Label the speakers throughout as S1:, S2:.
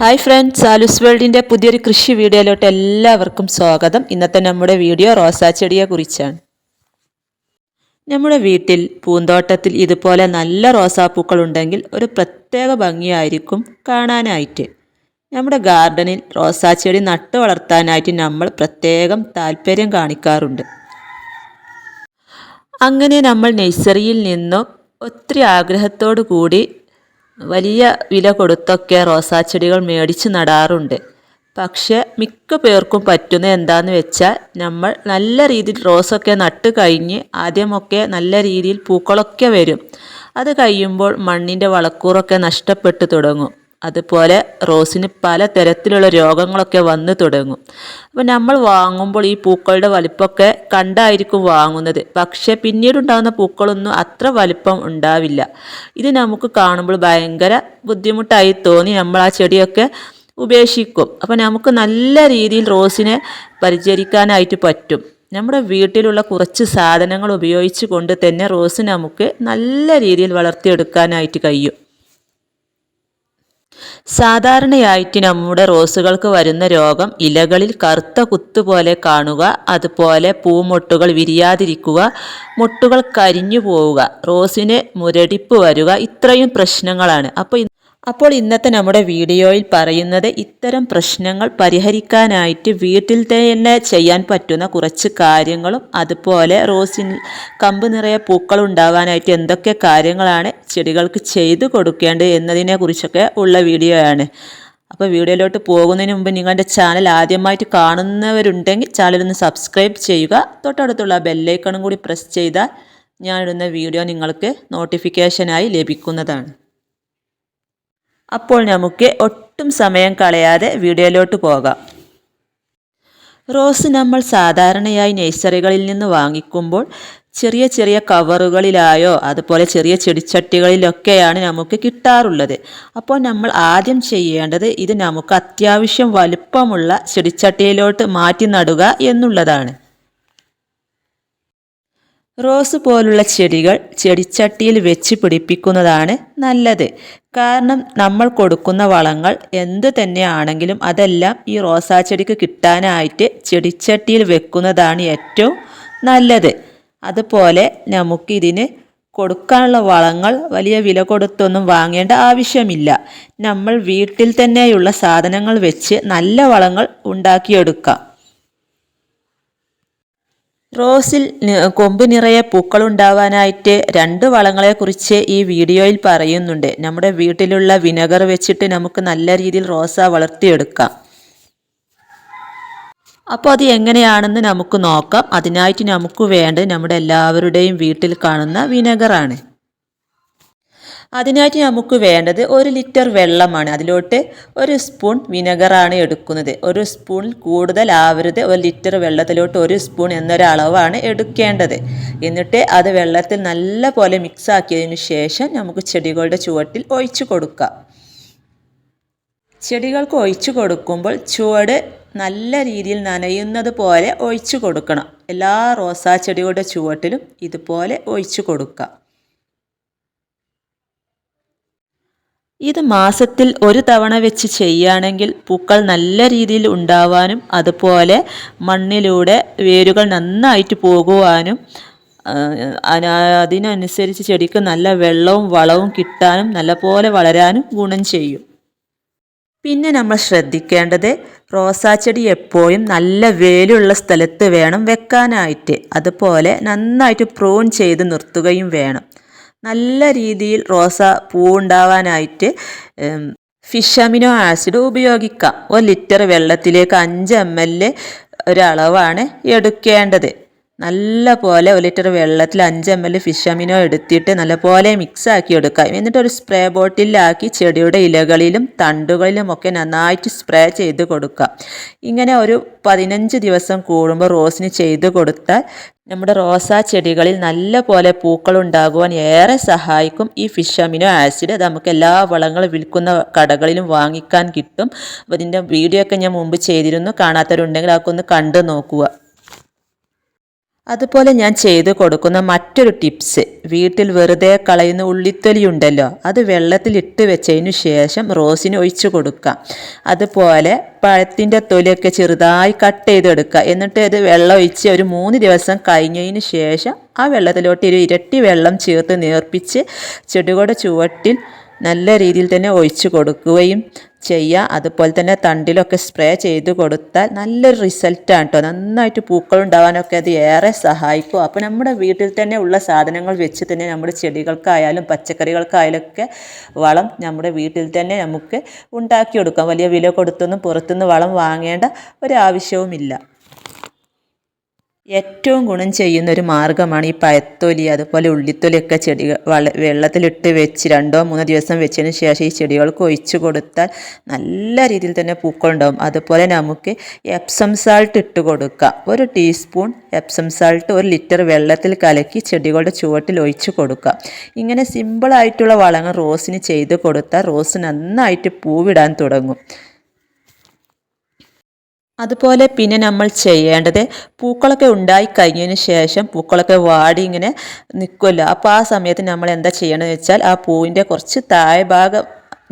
S1: Hi friends സാലുസ് വേൾഡിന്റെ പുതിയൊരു കൃഷി വീഡിയോയിലോട്ട് എല്ലാവർക്കും സ്വാഗതം. ഇന്നത്തെ നമ്മുടെ വീഡിയോ റോസാ ചെടിയെ കുറിച്ചാണ്. നമ്മുടെ വീട്ടിൽ പൂന്തോട്ടത്തിൽ ഇതുപോലെ നല്ല റോസാപ്പൂക്കൾ ഉണ്ടെങ്കിൽ ഒരു പ്രത്യേക ഭംഗിയായിരിക്കും കാണാനായിട്ട്. നമ്മുടെ ഗാർഡനിൽ റോസാ ചെടി നട്ടു വളർത്താനായിട്ട് നമ്മൾ പ്രത്യേകം താല്പര്യം കാണിക്കാറുണ്ട്. അങ്ങനെ നമ്മൾ നഴ്സറിയിൽ നിന്നും ഒത്തിരി ആഗ്രഹത്തോടു കൂടി വലിയ വില കൊടുത്തൊക്കെ റോസാച്ചെടികൾ മേടിച്ച് നടാറുണ്ട്. പക്ഷെ മിക്ക പേർക്കും പറ്റുന്നത് എന്താന്ന് വെച്ചാൽ നമ്മൾ നല്ല രീതിയിൽ റോസൊക്കെ നട്ട് കഴിഞ്ഞ് ആദ്യമൊക്കെ നല്ല രീതിയിൽ പൂക്കളൊക്കെ വരും. അത് കഴിയുമ്പോൾ മണ്ണിന്റെ വളക്കൂറൊക്കെ നഷ്ടപ്പെട്ടു തുടങ്ങും. അതുപോലെ റോസിന് പല തരത്തിലുള്ള രോഗങ്ങളൊക്കെ വന്നു തുടങ്ങും. അപ്പോൾ നമ്മൾ വാങ്ങുമ്പോൾ ഈ പൂക്കളുടെ വലിപ്പമൊക്കെ കണ്ടായിരിക്കും വാങ്ങുന്നത്. പക്ഷേ പിന്നീടുണ്ടാകുന്ന പൂക്കളൊന്നും അത്ര വലിപ്പം ഉണ്ടാവില്ല. ഇത് നമുക്ക് കാണുമ്പോൾ ഭയങ്കര ബുദ്ധിമുട്ടായി തോന്നി നമ്മൾ ആ ചെടിയൊക്കെ ഉപേക്ഷിക്കും. അപ്പോൾ നമുക്ക് നല്ല രീതിയിൽ റോസിനെ പരിചരിക്കാനായിട്ട് പറ്റും. നമ്മുടെ വീട്ടിലുള്ള കുറച്ച് സാധനങ്ങൾ ഉപയോഗിച്ച് കൊണ്ട് തന്നെ റോസ് നമുക്ക് നല്ല രീതിയിൽ വളർത്തിയെടുക്കാനായിട്ട് കഴിയും. സാധാരണയായിട്ട് നമ്മുടെ റോസുകൾക്ക് വരുന്ന രോഗം ഇലകളിൽ കറുത്ത കുത്തുപോലെ കാണുക അതുപോലെ പൂമൊട്ടുകൾ വിരിയാതിരിക്കുക മുട്ടുകൾ കരിഞ്ഞു പോവുക റോസിന് മുരടിപ്പ് വരിക ഇത്രയും പ്രശ്നങ്ങളാണ്. അപ്പോൾ അപ്പോൾ ഇന്നത്തെ നമ്മുടെ വീഡിയോയിൽ പറയുന്നത് ഇത്തരം പ്രശ്നങ്ങൾ പരിഹരിക്കാനായിട്ട് വീട്ടിൽ തന്നെ ചെയ്യാൻ പറ്റുന്ന കുറച്ച് കാര്യങ്ങളും അതുപോലെ റോസിൻ കമ്പ് നിറയെ പൂക്കൾ ഉണ്ടാകാനായിട്ട് എന്തൊക്കെ കാര്യങ്ങളാണ് ചെടികൾക്ക് ചെയ്തു കൊടുക്കേണ്ടത് എന്നതിനെ കുറിച്ചൊക്കെ ഉള്ള വീഡിയോ ആണ് അപ്പോൾ വീഡിയോയിലോട്ട് പോകുന്നതിന് മുമ്പ് നിങ്ങളുടെ ചാനൽ ആദ്യമായിട്ട് കാണുന്നവരുണ്ടെങ്കിൽ ചാനലൊന്ന് സബ്സ്ക്രൈബ് ചെയ്യുക. തൊട്ടടുത്തുള്ള ബെല്ലൈക്കണും കൂടി പ്രസ് ചെയ്താൽ ഞാനിടുന്ന വീഡിയോ നിങ്ങൾക്ക് നോട്ടിഫിക്കേഷനായി ലഭിക്കുന്നതാണ്. അപ്പോൾ നമുക്ക് ഒട്ടും സമയം കളയാതെ വീഡിയോയിലോട്ട് പോകാം. റോസ് നമ്മൾ സാധാരണയായി നഴ്സറികളിൽ നിന്ന് വാങ്ങിക്കുമ്പോൾ ചെറിയ ചെറിയ കവറുകളിലായോ അതുപോലെ ചെറിയ ചെടിച്ചട്ടികളിലൊക്കെയാണ് നമുക്ക് കിട്ടാറുള്ളത്. അപ്പോൾ നമ്മൾ ആദ്യം ചെയ്യേണ്ടത് ഇത് നമുക്ക് അത്യാവശ്യം വലുപ്പമുള്ള ചെടിച്ചട്ടിയിലോട്ട് മാറ്റി നടുക എന്നുള്ളതാണ്. റോസ് പോലുള്ള ചെടികൾ ചെടിച്ചട്ടിയിൽ വെച്ച് പിടിപ്പിക്കുന്നതാണ് നല്ലത്. കാരണം നമ്മൾ കൊടുക്കുന്ന വളങ്ങൾ എന്ത് തന്നെയാണെങ്കിലും അതെല്ലാം ഈ റോസാ ചെടിക്ക് കിട്ടാനായിട്ട് ചെടിച്ചട്ടിയിൽ വെക്കുന്നതാണ് ഏറ്റവും നല്ലത്. അതുപോലെ നമുക്കിതിന് കൊടുക്കാനുള്ള വളങ്ങൾ വലിയ വില കൊടുത്തൊന്നും വാങ്ങേണ്ട ആവശ്യമില്ല. നമ്മൾ വീട്ടിൽ തന്നെയുള്ള സാധനങ്ങൾ വെച്ച് നല്ല വളങ്ങൾ ഉണ്ടാക്കിയെടുക്കാം. റോസിൽ കൊമ്പ് നിറയെ പൂക്കളുണ്ടാവാനായിട്ട് രണ്ട് വളങ്ങളെക്കുറിച്ച് ഈ വീഡിയോയിൽ പറയുന്നുണ്ട്. നമ്മുടെ വീട്ടിലുള്ള വിനഗർ വെച്ചിട്ട് നമുക്ക് നല്ല രീതിയിൽ റോസ വളർത്തിയെടുക്കാം. അപ്പോൾ അത് എങ്ങനെയാണെന്ന് നമുക്ക് നോക്കാം. അതിനായിട്ട് നമുക്ക് വേണ്ടത് നമ്മുടെ എല്ലാവരുടെയും വീട്ടിൽ കാണുന്ന വിനെഗറാണ്. അതിനായിട്ട് നമുക്ക് വേണ്ടത് ഒരു ലിറ്റർ വെള്ളമാണ്. അതിലോട്ട് ഒരു സ്പൂൺ വിനെഗറാണ് എടുക്കുന്നത്. ഒരു സ്പൂൺ കൂടുതൽ ആവരുത്. ഒരു ലിറ്റർ വെള്ളത്തിലോട്ട് ഒരു സ്പൂൺ എന്നൊരളവാണ് എടുക്കേണ്ടത്. എന്നിട്ട് അത് വെള്ളത്തിൽ നല്ല പോലെ മിക്സ് ആക്കിയതിന് ശേഷം നമുക്ക് ചെടികളുടെ ചുവട്ടിൽ ഒഴിച്ചു കൊടുക്കാം. ചെടികൾക്ക് ഒഴിച്ചു കൊടുക്കുമ്പോൾ ചുവട് നല്ല രീതിയിൽ നനയുന്നത് പോലെ ഒഴിച്ചു കൊടുക്കണം. എല്ലാ റോസാ ചെടികളുടെ ചുവട്ടിലും ഇതുപോലെ ഒഴിച്ചു കൊടുക്കാം. ഇത് മാസത്തിൽ ഒരു തവണ വെച്ച് ചെയ്യുകയാണെങ്കിൽ പൂക്കൾ നല്ല രീതിയിൽ ഉണ്ടാവാനും അതുപോലെ മണ്ണിലൂടെ വേരുകൾ നന്നായിട്ട് പോകുവാനും അതിനനുസരിച്ച് ചെടിക്ക് നല്ല വെള്ളവും വളവും കിട്ടാനും നല്ലപോലെ വളരാനും ഗുണം ചെയ്യും. പിന്നെ നമ്മൾ ശ്രദ്ധിക്കേണ്ടത് റോസാച്ചെടി എപ്പോഴും നല്ല വേലുള്ള സ്ഥലത്ത് വേണം വെക്കാനായിട്ട്. അതുപോലെ നന്നായിട്ട് പ്രൂൺ ചെയ്ത് നിർത്തുകയും വേണം. നല്ല രീതിയിൽ റോസ പൂവുണ്ടാവാനായിട്ട് ഫിഷ് അമിനോ ആസിഡ് ഉപയോഗിക്കാം. ഒരു ലിറ്റർ വെള്ളത്തിലേക്ക് അഞ്ച് എം എൽ ഒരളവാണ് എടുക്കേണ്ടത്. നല്ല പോലെ ഒരു ലിറ്റർ വെള്ളത്തിൽ അഞ്ച് എം എൽ ഫിഷ് അമിനോ എടുത്തിട്ട് നല്ലപോലെ മിക്സ് ആക്കി എടുക്കാം എന്നിട്ട് ഒരു സ്പ്രേ ബോട്ടിലാക്കി ചെടിയുടെ ഇലകളിലും തണ്ടുകളിലും ഒക്കെ നന്നായിട്ട് സ്പ്രേ ചെയ്ത് കൊടുക്കാം ഇങ്ങനെ ഒരു പതിനഞ്ച് ദിവസം കൂടുമ്പോൾ റോസിന് ചെയ്ത് കൊടുത്താൽ നമ്മുടെ റോസാ ചെടികളിൽ നല്ല പോലെ പൂക്കളുണ്ടാകുവാൻ ഏറെ സഹായിക്കും. ഈ ഫിഷ് അമിനോ ആസിഡ് അത് നമുക്ക് എല്ലാ വളങ്ങളും വിൽക്കുന്ന കടകളിലും വാങ്ങിക്കാൻ കിട്ടും. അപ്പോൾ ഇതിന്റെ വീഡിയോ ഒക്കെ ഞാൻ മുമ്പ് ചെയ്തിരുന്നു. കാണാത്തവരുണ്ടെങ്കിൽ അതൊക്കെ ഒന്ന് കണ്ടു നോക്കുക. അതുപോലെ ഞാൻ ചെയ്തു കൊടുക്കുന്ന മറ്റൊരു ടിപ്സ് വീട്ടിൽ വെറുതെ കളയുന്ന ഉള്ളിത്തൊലി ഉണ്ടല്ലോ അത് വെള്ളത്തിൽ ഇട്ട് വെച്ചതിന് ശേഷം റോസിന് ഒഴിച്ചു കൊടുക്കാം അതുപോലെ പഴത്തിന്റെ തൊലിയൊക്കെ ചെറുതായി കട്ട് ചെയ്തെടുക്കുക. എന്നിട്ട് അത് വെള്ളം ഒഴിച്ച് ഒരു മൂന്ന് ദിവസം കഴിഞ്ഞതിന് ശേഷം ആ വെള്ളത്തിലോട്ട് ഒരു ഇരട്ടി വെള്ളം ചേർത്ത് നേർപ്പിച്ച് ചെടികളുടെ ചുവട്ടിൽ നല്ല രീതിയിൽ തന്നെ ഒഴിച്ചു കൊടുക്കുകയും ചെയ്യുക അതുപോലെ തന്നെ തണ്ടിലൊക്കെ സ്പ്രേ ചെയ്ത് കൊടുത്താൽ നല്ലൊരു റിസൾട്ടാണ് കേട്ടോ നന്നായിട്ട് പൂക്കൾ ഉണ്ടാവാനൊക്കെ അത് ഏറെ സഹായിക്കും. അപ്പോൾ നമ്മുടെ വീട്ടിൽ തന്നെ ഉള്ള സാധനങ്ങൾ വെച്ച് തന്നെ നമ്മുടെ ചെടികൾക്കായാലും പച്ചക്കറികൾക്കായാലും ഒക്കെ വളം നമ്മുടെ വീട്ടിൽ തന്നെ നമുക്ക് ഉണ്ടാക്കിയെടുക്കാം വലിയ വില കൊടുത്തൊന്നും പുറത്തുനിന്ന് വളം വാങ്ങേണ്ട ഒരാവശ്യവുമില്ല. ഏറ്റവും ഗുണം ചെയ്യുന്ന ഒരു മാർഗമാണ് ഈ പയത്തൊലി അതുപോലെ ഉള്ളിത്തൊലിയൊക്കെ ചെടികൾ വള വെള്ളത്തിലിട്ട് വെച്ച് രണ്ടോ മൂന്നോ ദിവസം വെച്ചതിന് ശേഷം ഈ ചെടികൾക്ക് ഒഴിച്ചു കൊടുത്താൽ നല്ല രീതിയിൽ തന്നെ പൂക്കളുണ്ടാവും. അതുപോലെ നമുക്ക് എപ്സം സാൾട്ട് ഇട്ട് കൊടുക്കാം. ഒരു ടീസ്പൂൺ എപ്സം സാൾട്ട് ഒരു ലിറ്റർ വെള്ളത്തിൽ കലക്കി ചെടികളുടെ ചുവട്ടിൽ ഒഴിച്ചു കൊടുക്കാം. ഇങ്ങനെ സിമ്പിളായിട്ടുള്ള വളങ്ങൾ റോസിന് ചെയ്ത് കൊടുത്താൽ റോസ് നന്നായിട്ട് പൂവിടാൻ തുടങ്ങും. അതുപോലെ പിന്നെ നമ്മൾ ചെയ്യേണ്ടത് പൂക്കളൊക്കെ ഉണ്ടായി കഴിഞ്ഞതിന് ശേഷം പൂക്കളൊക്കെ വാടി ഇങ്ങനെ നിൽക്കുമല്ലോ അപ്പോൾ ആ സമയത്ത് നമ്മൾ എന്താ ചെയ്യണമെന്ന് വെച്ചാൽ ആ പൂവിന്റെ കുറച്ച് താഴെ ഭാഗം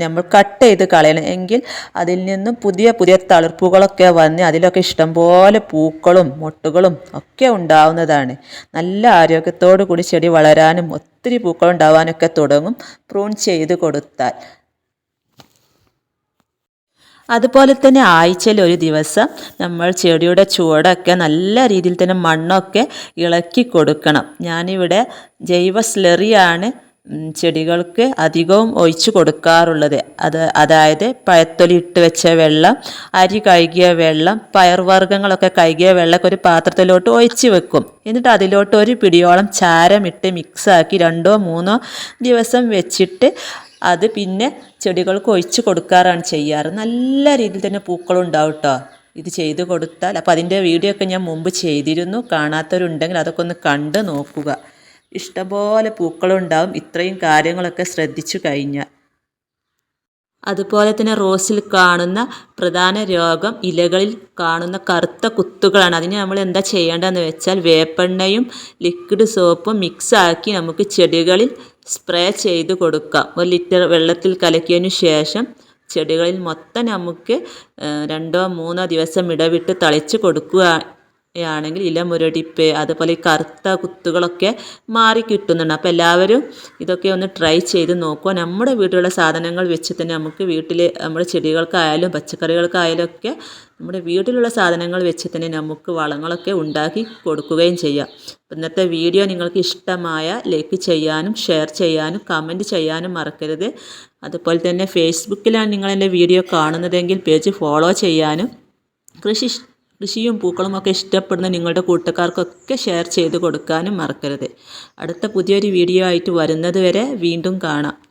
S1: നമ്മൾ കട്ട് ചെയ്ത് കളയണം. എങ്കിൽ അതിൽ നിന്നും പുതിയ പുതിയ തളിർപ്പുകളൊക്കെ വന്ന് അതിലൊക്കെ ഇഷ്ടംപോലെ പൂക്കളും മൊട്ടുകളും ഒക്കെ ഉണ്ടാവുന്നതാണ്. നല്ല ആരോഗ്യത്തോടു കൂടി ചെടി വളരാനും ഒത്തിരി പൂക്കൾ ഉണ്ടാവാനൊക്കെ തുടങ്ങും. പ്രൂൺ ചെയ്ത് കൊടുത്താൽ. അതുപോലെ തന്നെ ആഴ്ചയിൽ ഒരു ദിവസം നമ്മൾ ചെടിയുടെ ചുവടൊക്കെ നല്ല രീതിയിൽ തന്നെ മണ്ണൊക്കെ ഇളക്കി കൊടുക്കണം. ഞാനിവിടെ ജൈവ സ്ലെറിയാണ് ചെടികൾക്ക് അധികവും ഒഴിച്ചു കൊടുക്കാറുള്ളത്. അത് അതായത് പഴത്തൊലി ഇട്ട് വെച്ച വെള്ളം അരി കഴുകിയ വെള്ളം പയർവർഗങ്ങളൊക്കെ കഴുകിയ വെള്ളമൊക്കെ ഒരു പാത്രത്തിലോട്ട് ഒഴിച്ച് വെക്കും. എന്നിട്ട് അതിലോട്ട് ഒരു പിടിയോളം ചാരമിട്ട് മിക്സാക്കി രണ്ടോ മൂന്നോ ദിവസം വെച്ചിട്ട് അത് പിന്നെ ചെടികൾക്ക് ഒഴിച്ച് കൊടുക്കാറാണ് ചെയ്യാറ്. നല്ല രീതിയിൽ തന്നെ പൂക്കളുണ്ടാവും കേട്ടോ ഇത് ചെയ്ത് കൊടുത്താൽ. അപ്പോൾ അതിന്റെ വീഡിയോ ഒക്കെ ഞാൻ മുമ്പ് ചെയ്തിരുന്നു. കാണാത്തവരുണ്ടെങ്കിൽ അതൊക്കെ ഒന്ന് കണ്ട് നോക്കുക. ഇഷ്ടംപോലെ പൂക്കളുണ്ടാവും ഇത്രയും കാര്യങ്ങളൊക്കെ ശ്രദ്ധിച്ചു കഴിഞ്ഞാൽ. അതുപോലെ തന്നെ റോസിൽ കാണുന്ന പ്രധാന രോഗം ഇലകളിൽ കാണുന്ന കറുത്ത കുത്തുകളാണ്. അതിന് നമ്മൾ എന്താ ചെയ്യേണ്ടതെന്ന് വെച്ചാൽ വേപ്പെണ്ണയും ലിക്വിഡ് സോപ്പും മിക്സാക്കി നമുക്ക് ചെടികളിൽ സ്പ്രേ ചെയ്ത് കൊടുക്കാം. ഒരു ലിറ്റർ വെള്ളത്തിൽ കലക്കിയതിനു ശേഷം ചെടികളിൽ മൊത്തം നമുക്ക് രണ്ടോ മൂന്നോ ദിവസം ഇടവിട്ട് തളിച്ച് കൊടുക്കുക ആണെങ്കിൽ ഇല മുരടിപ്പ് അതുപോലെ കറുത്ത കുത്തുകളൊക്കെ മാറി കിട്ടുന്നുണ്ട്. അപ്പോൾ എല്ലാവരും ഇതൊക്കെ ഒന്ന് ട്രൈ ചെയ്ത് നോക്കുക. നമ്മുടെ വീട്ടിലുള്ള സാധനങ്ങൾ വെച്ച് തന്നെ നമുക്ക് വീട്ടിൽ നമ്മുടെ ചെടികൾക്കായാലും പച്ചക്കറികൾക്കായാലും ഒക്കെ നമ്മുടെ വീട്ടിലുള്ള സാധനങ്ങൾ വെച്ച് തന്നെ നമുക്ക് വളങ്ങളൊക്കെ ഉണ്ടാക്കി കൊടുക്കുകയും ചെയ്യാം. ഇന്നത്തെ വീഡിയോ നിങ്ങൾക്ക് ഇഷ്ടമായ ലൈക്ക് ചെയ്യാനും ഷെയർ ചെയ്യാനും കമന്റ് ചെയ്യാനും മറക്കരുത്. അതുപോലെ തന്നെ ഫേസ്ബുക്കിലാണ് നിങ്ങൾ എന്റെ വീഡിയോ കാണുന്നതെങ്കിൽ പേജ് ഫോളോ ചെയ്യാനും കൃഷി കൃഷിയും പൂക്കളും ഒക്കെ ഇഷ്ടപ്പെടുന്ന നിങ്ങളുടെ കൂട്ടുകാർക്കൊക്കെ ഷെയർ ചെയ്ത് കൊടുക്കാനും മറക്കരുത്. അടുത്ത പുതിയൊരു വീഡിയോ ആയിട്ട് വരുന്നത് വരെ വീണ്ടും കാണാം.